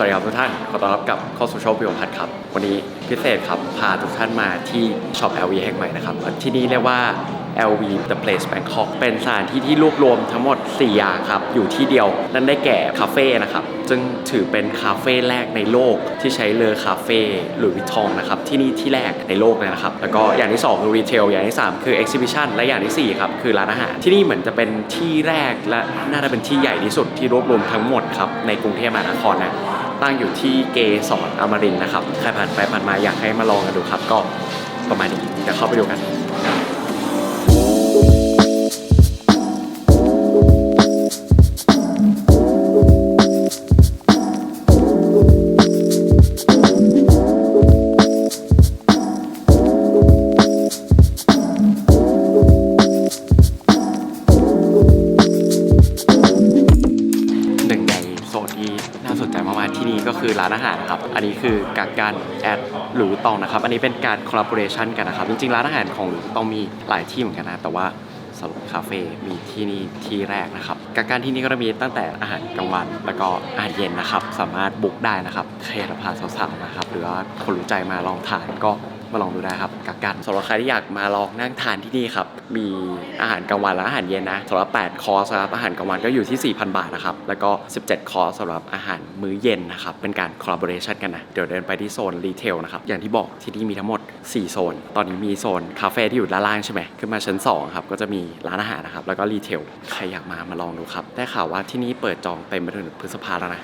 สวัสดีครับทุกท่าน ขอต้อนรับกลับเข้าสู่ช่องพิวพัฒน์ครับ วันนี้พิเศษครับ พาทุกท่านมาที่ช็อป LV แห่งใหม่นะครับ ที่นี่เรียกว่า LV The Place Bangkok เป็นสถานที่ที่รวบรวมทั้งหมด 4 อย่างครับ อยู่ที่เดียว นั่นได้แก่คาเฟ่นะครับ ซึ่งถือเป็นคาเฟ่แรกในโลกที่ใช้เลอคาเฟ่หรือวิทองนะครับ ที่นี่ที่แรกในโลกเลยนะครับ แล้วก็อย่างที่ 2 คือรีเทล อย่างที่ 3 คือ Exhibition และอย่างทีสี่4 ครับ คือร้านอาหาร ที่นี่เหมือนจะเป็นที่แรกและน่าจะเป็นที่ใหญ่ที่สุดที่รวบรวมทั้งหมดครับในกรุงเทพมหานครนะ ตั้งอยู่ที่เกสรอมรินนะครับใครผ่านไปผ่านมาอยากให้มาลองกันดูครับ ก็ประมาณนี้เดี๋ยวเข้าไปดูกัน ร้านอาหารนะครับ อันนี้คือกากการแอดหรือตองนะครับ อันนี้เป็นการคอลลาบอร์เรชันกันนะครับ จริงๆ ร้านอาหารของหรือตองมีหลายที่เหมือนกันนะ แต่ว่าสรุปคาเฟ่ มีที่นี่ที่แรกนะครับ กากการที่นี่ก็จะมีตั้งแต่อาหารกลางวัน แล้วก็อาหารเย็นนะครับ สามารถบุ๊กได้นะครับ ใครอยากจะพาสาวๆนะครับ หรือว่าคนรู้ใจมาลองทานก็ มาลองดูได้ครับกากการสำหรับใครที่อยากมาลองนั่งทานที่นี่ครับ มีอาหารกลางวันและอาหารเย็นนะสำหรับ8คอร์สครับอาหารกลางวันก็อยู่ที่ 4,000 บาทนะครับ แล้วก็ 17 คอร์สสำหรับอาหารมื้อเย็นนะครับ เป็นการคอลลาบอร์เรชันกันนะ เดี๋ยวเดินไปที่โซนรีเทลนะครับ อย่างที่บอกที่นี่มีทั้งหมด 4 โซน ตอนนี้มีโซนคาเฟ่ที่อยู่ด้านล่างใช่ไหมขึ้นมาชั้น2ครับก็จะมีร้านอาหารนะครับแล้วก็รีเทลใครอยากมามาลองดูครับได้ข่าวว่าที่นี่เปิดจองเต็มไปถึงพฤษภาแล้วนะ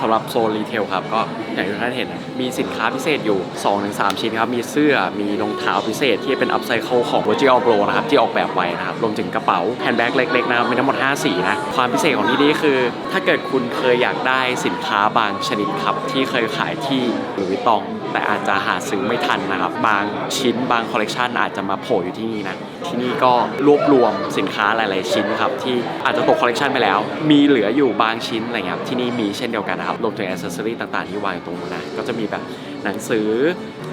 สำหรับโซนรีเทลครับก็อย่างที่ท่านเห็นมีสินค้าพิเศษอยู่ 2-3 ชิ้นครับมีเสื้อมีรองเท้าพิเศษที่เป็นอัพไซเคิลของ Virgil Pro นะครับที่ออกแบบไว้นะครับรวมถึงกระเป๋าแฮนด์แบ็กเล็กๆนะครับมีทั้งหมด 5 สีนะ ความพิเศษของที่นี่คือ ถ้าเกิดคุณเคยอยากได้สินค้าบางชนิดครับ ที่เคยขายที่หรือวิตอง แต่อาจจะหาซื้อไม่ทันนะครับ บางชิ้นบางคอลเลกชันอาจจะมาโผล่อยู่ที่นี่นะ ที่นี่ก็รวบรวมสินค้าหลาย ๆ ชิ้นครับที่อาจจะตกคอลเลกชันไปแล้ว มีเหลืออยู่บางชิ้นอะไรเงี้ยครับที่นี่มีเช่นเดียวกันนะครับรวมถึงอ c เซสซอรี่ต่าง ๆ ที่วางอยู่ตรงนู้นนะก็จะมีแบบหนังสือ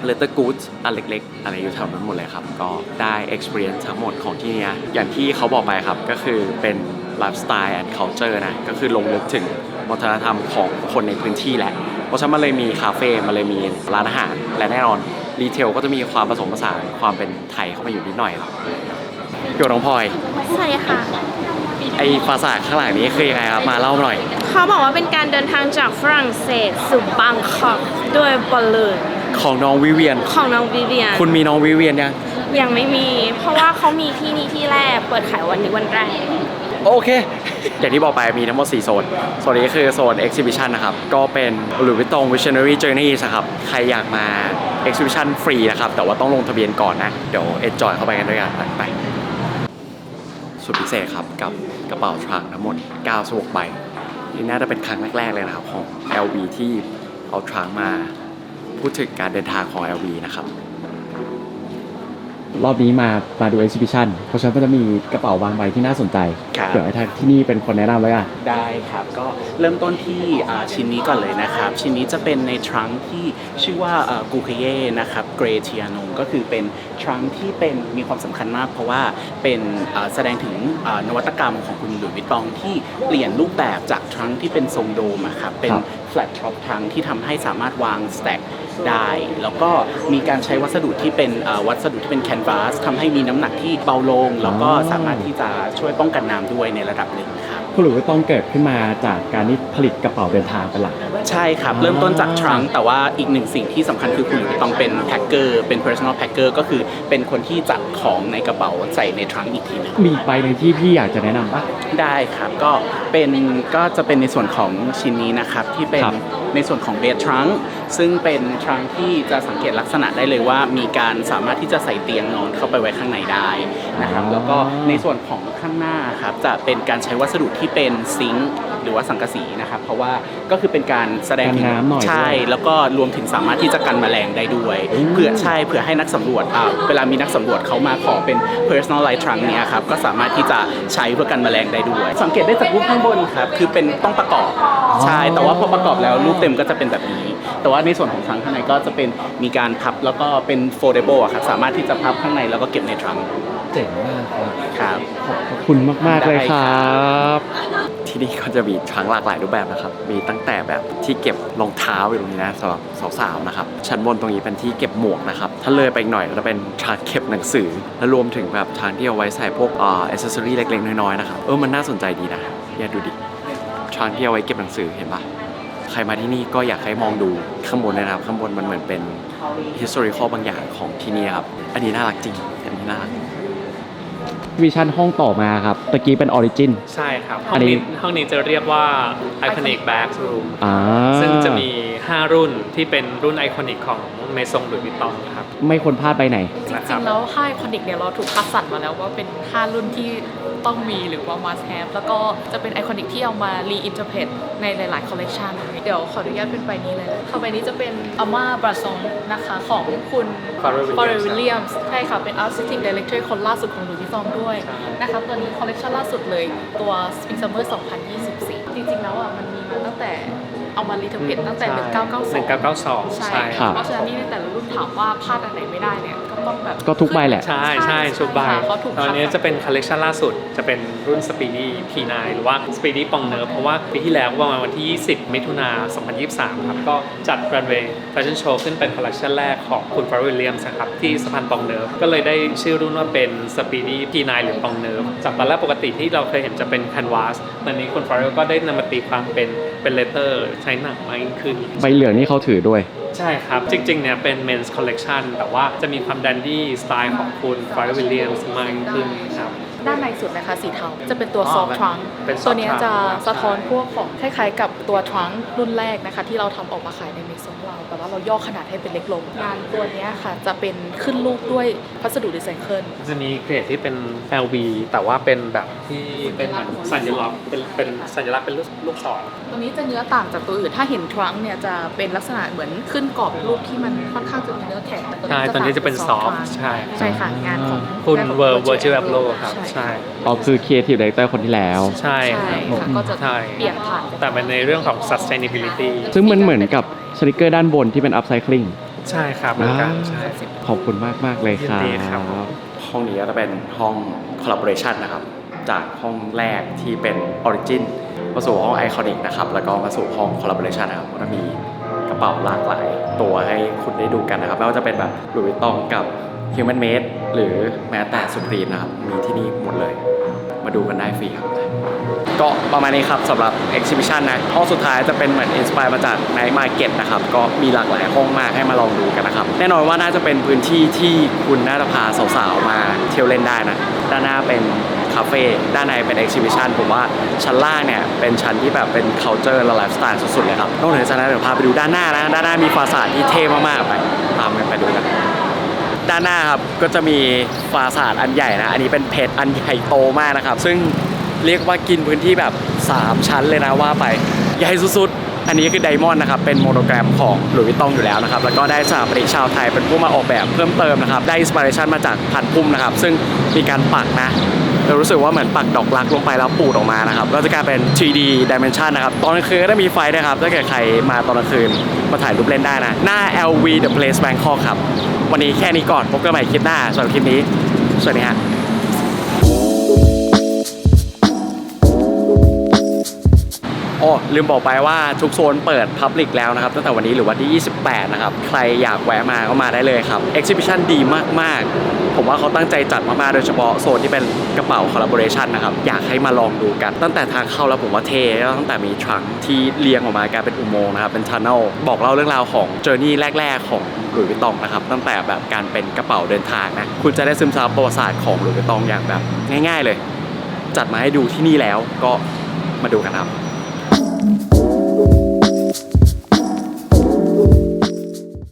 letter goods อันเล็กๆ อะไรอยู่แถวนั้นหมดเลยครับ ก็ได้ experience ทั้งหมดของที่เนี่ยอย่างที่เขาบอกไปครับ ก็คือเป็น lifestyle and culture นะ ก็คือลงลึกถึงวัฒนธรรมของคนในพื้นที่แหละ เพราะฉะนั้นมันเลยมีคาเฟ่ มันเลยมีร้านอาหาร และแน่นอนรีเทลก็จะมีความผสมผสานความเป็นไทยเข้ามาอยู่นิดหน่อยครับพี่น้องพลอยสวัสดีค่ะ ไอ้ปราสาทข้างหลังนี้คือยังไงครับ มาเล่าหน่อย เขาบอกว่าเป็นการเดินทางจากฝรั่งเศสสู่บางกอกด้วยบอลลูน ของน้องวิเวียน ของน้องวิเวียนคุณมีน้องวิเวียนยัง ยังไม่มี เพราะว่าเขามีที่นี่ที่แรก เปิดขายวันนี้วันแรก โอเค อย่างที่บอกไปมีทั้งหมด 4 โซน โซนนี้คือโซน Exhibition นะครับ ก็เป็น Louis Vuitton Visionary Journeys นะครับ ใครอยากมา Exhibition ฟรีนะครับ แต่ว่าต้องลงทะเบียนก่อนนะ เดี๋ยว enjoy เข้าไปกันด้วยกันไปไปสุดพิเศษครับกับกระเป๋าทรังทั้งหมด96ใบนี่น่าจะเป็นครั้งแรกๆเลยนะครับของ LV ที่เอาทรังมา พูดถึงการเดินทางของ LV นะครับ รอบนี้มามาดู exhibition เพราะฉะนั้นก็จะมีกระเป๋าบางใบที่น่าสนใจ ครับ เดี๋ยวให้ทางที่นี่เป็นคนแนะนำไว้อะได้ครับ ก็เริ่มต้นที่อ่าชิ้นนี้ก่อนเลยนะครับ ชิ้นนี้จะเป็นในทรังที่ชื่อว่ากูเคเย่นะครับเกรเทียนงก็คือเป็นทรังที่เป็นมีความสำคัญมาก เพราะว่าเป็นอ่าแสดงถึงอ่านวัตกรรมของคุณหลุยส์วิตตองที่เปลี่ยนรูปแบบจากทรังที่เป็นทรงโดมอะครับเป็น ครับ flat top ทรังที่ทำให้สามารถวางสแต็กได้ แล้วก็มีการใช้วัสดุที่เป็นอ่าวัสดุที่เป็นแคนวาสทำให้มีน้ำหนักที่เบาลง แล้วก็สามารถที่จะช่วยป้องกันน้ำด้วยในระดับหนึ่ง ครับคุณหลุยส์ต้องเกิดขึ้นมาจากการที่ผลิตกระเป๋าเดินทางเป็นหลัก ใช่ครับ เริ่มต้นจากทรังก์แต่ว่าอีกหนึ่งสิ่งที่สำคัญคือคุณต้องเป็นแพ็คเกอร์เป็น personal packer ก็คือเป็นคนที่จัดของในกระเป๋าใส่ในทรังก์อีกทีหนึงมีใบหนึ่งที่พี่อยากจะแนะนำปะได้ครับก็เป็นก็จะเป็นในส่วนของชิ้นนี้นะครับ ที่เป็นครับ ในส่วนของเบสทรังก์ซึ่งเป็นทรังก์ที่จะสังเกตลักษณะได้เลยว่า มีการสามารถที่จะใส่เตียงนอนเข้าไปไว้ข้างในได้นะครับแล้วก็ในส่วนของข้างหน้าครับจะเป็นการใช้วัสดุที่เป็นซิงค์หรือว่าสังกะสีนะครับ เพราะว่าก็คือเป็นการแสดงถึงกันน้ำหน่อยใช่ ด้วยแล้วก็รวมถึงสามารถที่จะกันแมลงได้ด้วยเผื่อใช่เผื่อให้นักสำรวจอ่าเวลามีนักสำรวจเขามาขอเป็น personal light trunk เนี่ยครับก็สามารถที่จะใช้เพื่อกันแมลงได้ด้วย สังเกตได้จากรูปข้างบนครับคือเป็นต้องประกอบใช่แต่ว่าพอประกอบแล้วรูปเต็มก็จะเป็นแบบนี้ แต่ว่าในส่วนของทรังข้างในก็จะเป็นมีการพับแล้วก็เป็น foldable อะครับสามารถที่จะพับข้างในแล้วก็เก็บในทรังเจ๋งมากครับครับขอบคุณมากๆเลยได้คครัรับที่ที่นี่ก็จะมีทรังหลากหลายรูปแบบนะครับ มีตั้งแต่แบบที่เก็บรองเท้าอยู่ตรงนี้นะสำหรับสาวๆนะครับ ชั้นบนตรงนี้เป็นที่เก็บหมวกนะครับ ถ้าเลยไปอีกหน่อยก็จะเป็นทางเก็บหนังสือ และรวมถึงแบบทางที่เอาไว้ใส่พวกอ่าอ c เซอรี่เล็กๆน้อยๆนะครับ เออมันน่าสนใจดีนะเนี่ยดูดิทางที่เอาไว้เก็บหนังสือเห็นปะ ใครมาที่นี่ก็อยากให้มองดูข้างบนเลยนะครับ ข้างบนมันเหมือนเป็น historical บางอย่างของที่นี่ครับ อันนี้น่ารักจริงอันนี้น่ารักวิชั่นห้องต่อมาครับตะกี้เป็นออริจิน ใช่ครับ ห้อัอนงนี้ นี้ห้องนี้จะเรียกว่า Iconic Bags Room อ่าซึ่งจะมี 5 รุ่นที่เป็นรุ่นไอคอนิกของเมซงหรือวิตองครับ ไม่ควรพลาดไปไหนจนะคริรับงๆ แล้วค่ายคอนิกเนี่ยเราถูกคัดสรรมาแล้วว่าเป็น 5 รุ่นที่ต้องมีหรือว่า must have แล้วก็จะเป็นไอคอนิกที่เอามา reinterpret ในหลายๆคอลเลกชันเดี๋ยวขออนุญาตเป็นใบนี้เลยค่ะใบนี้จะเป็น Ama b r a s o n นะคะของคุณ Pharrell Williams Pharrell Williams ใช่ค่ะ เป็น Artistic Director คนล่าสุดของ Louis Vuitton ด้วยใช่นะคะตัวนี้คอลเลกชันล่าสุดเลยตัว Spring Summer 2024 จริงๆ แล้วอะมันมีมาตั้งแต่ เอามา reinterpret ตั้งแต่ 1992 1992 ใช่ ใช่ครับ เพราะฉะนั้นนี่ในแต่ละรุ่นถามว่าพลาดอันไหนไม่ได้เนี่ยก็ต้องแบบ ก็ทุกใบแหละ ใช่ใช่ชุดใบค่ะเขาถูกตอนนี้คัดจะเป็นคอลเลกชันล่าสุดจะเป็นรุ่น Speedy P9 หรือว่า Speedy ปองเนิร์เพราะว่าปีที่แล้วประมาณวันที่ 20 มิถุนา 2023 ครับ ก็จัดรันเวย์แฟชั่นโชว์ขึ้นเป็นคอลเลกชันแรกของคุณฟาร์วิลเลียมส์ครับที่สะพานปองเนิร์ฟก็เลยได้ชื่อรุ่นว่าเป็น Speedy P9 หรือปองเนิร์ฟจากตอนแรกปกติที่เราเคยเห็นจะเป็น Canvas ตอนนี้คุณฟาร์วิลก็ได้นำมาตีความเป็น เป็นเลเตอร์ใช้หนังมากยิ่งขึ้น ใบเหลืองนี่เขาถือด้วย ใช่ครับ จริงๆเนี่ยเป็น men's collection แต่ว่าจะมีความ dandy สไตล์ของคุณ f a r r e l Williams มากยิ่งขึ้นครับ ด้านในสุดนะคะสีเทาจะเป็นตัวอ๋อ soft เป็น trunk เป็น soft ตัวเนี้ย trunk จะสะท้อนพวกของคล้ายๆกับตัว trunk รุ่นแรกนะคะ ที่เราทำออกมาขายในเมซอนเรา แต่ว่าเราย่อขนาดให้เป็นเล็กลงงานตัวเนี้ยค่ะ จะเป็นขึ้นรูปด้วยพัสดุรีไซเคิล จะมีเกรดที่เป็น LV แต่ว่าเป็นแบบที่เป็นเหมือนสัญลักษณ์เป็นเป็นสัญลักษณ์เป็นลูกลูกศร ตัวนี้จะเนื้อต่างจากตัวอื่น ถ้าเห็น trunk เนี่ยจะเป็นลักษณะเหมือนขึ้นกรอบรูปที่มันค่อนข้างจะมีเนื้อแข็งแต่ใช่ตัวนี้จะเป็นต่าง soft จากใช่ ใช่ค่ะงานของคุณงานของ Ver Virgil Virgil Abloh Abloh ครับใช่อ๋อคือ Creative Director คนที่แล้ว ใช่ใช่ครับค่ะก็จะใช่เปลี่ยนผ่านไป แต่เป็นในเรื่องของ sustainability ซึ่งมันเหมือนกับสติกเกอร์ด้านบนที่เป็น upcycling ใช่ครับเหมือนกันใช่ ขอบคุณมากมากๆเลยครัยินดีครับ บ ห้องนี้ก็จะเป็นห้อง collaboration นะครับ จากห้องแรกที่เป็น origin มาสู่ห้อง iconic นะครับ แล้วก็มาสู่ห้อง collaboration นะครับก็จะมีกระเป๋าหลากหลาย ตัวให้คุณได้ดูกันนะครับ ไม่ว่าจะเป็นแบบ Louis Vuitton กับ Human Made หรือแม้แต่ Supreme นะครับ มีที่นี่หมดเลย มาดูกันได้ฟรีครับ ก็ประมาณนี้ครับสำหรับ exhibition นะ ห้องสุดท้ายจะเป็นเหมือนอินสปายมาจาก Night Market นะครับ ก็มีหลากหลายห้องมากให้มาลองดูกันนะครับ แน่นอนว่าน่าจะเป็นพื้นที่ที่คุณน่าจะพาสาวๆ มาเที่ยวเล่นได้นะ ด้านหน้าเป็นคาเฟ่ด้านในเป็น exhibition ผมว่าชั้นล่างเนี่ย เป็นชั้นที่แบบเป็น culture และ lifestyle สุดๆเลยครับนอกเหนือจากนั้นเดี๋ยวพาไปดูด้านหน้านะ ด้านหน้ามีฟาสาดที่เท่มากๆไปตามกันไปดูกัน ด้านหน้าครับก็จะมีฟาสาดอันใหญ่นะ อันนี้เป็นเพชรอันใหญ่โตมากนะครับ ซึ่งเรียกว่ากินพื้นที่แบบ 3 ชั้นเลยนะว่าไป ใหญ่สุดๆ อันนี้คือไดมอนด์นะครับ เป็นโมโนแกรมของหลุยส์วิตตองอยู่แล้วนะครับ แล้วก็ได้สถาปนิกชาวไทยเป็นผู้มาออกแบบเพิ่มเติมนะครับ ได้อินสปิเรชันมาจากพันพุ่มนะครับ ซึ่งมีการปักนะ เรารู้สึกว่าเหมือนปักดอกรักลงไปแล้วปูดออกมานะครับก็จะกลายเป็น 3D dimension นะครับ ตอนกลางคืนก็ได้มีไฟนะครับ ถ้าเกิดใครมาตอนกลางคืนมาถ่ายรูปเล่นได้นะ หน้า LV The Place Bangkok ครับ วันนี้แค่นี้ก่อน พบกันใหม่คลิปหน้าสำหรับคลิปนี้ สวัสดีฮะ โอ้ลืมบอกไปว่าทุกโซนเปิด Public แล้วนะครับตั้งแต่วันนี้หรือวันที่ 28 นะครับ ใครอยากแวะมาก็มาได้เลยครับ Exhibition ดีมากๆ ผมว่าเขาตั้งใจจัดมากๆ โดยเฉพาะโซนที่เป็นกระเป๋า Collaboration นะครับ อยากให้มาลองดูกัน ตั้งแต่ทางเข้าแล้วผมว่าเทแล้วตั้งแต่มีทรังที่เรียงออกมากลายเป็นอุโมงค์นะครับ เป็นทันเนลบอกเล่าเรื่องราวของเจอร์นี่แรก ๆ ของหลุยส์วิตตองนะครับตั้งแต่แบบการเป็นกระเป๋าเดินทางนะคุณจะได้ซึมซับประวัติศาสตร์ของหลุยส์วิตตองอย่างแบบ ง่าย ๆ เลย จัดมาให้ดูที่นี่แล้วก็มาดูกันครับ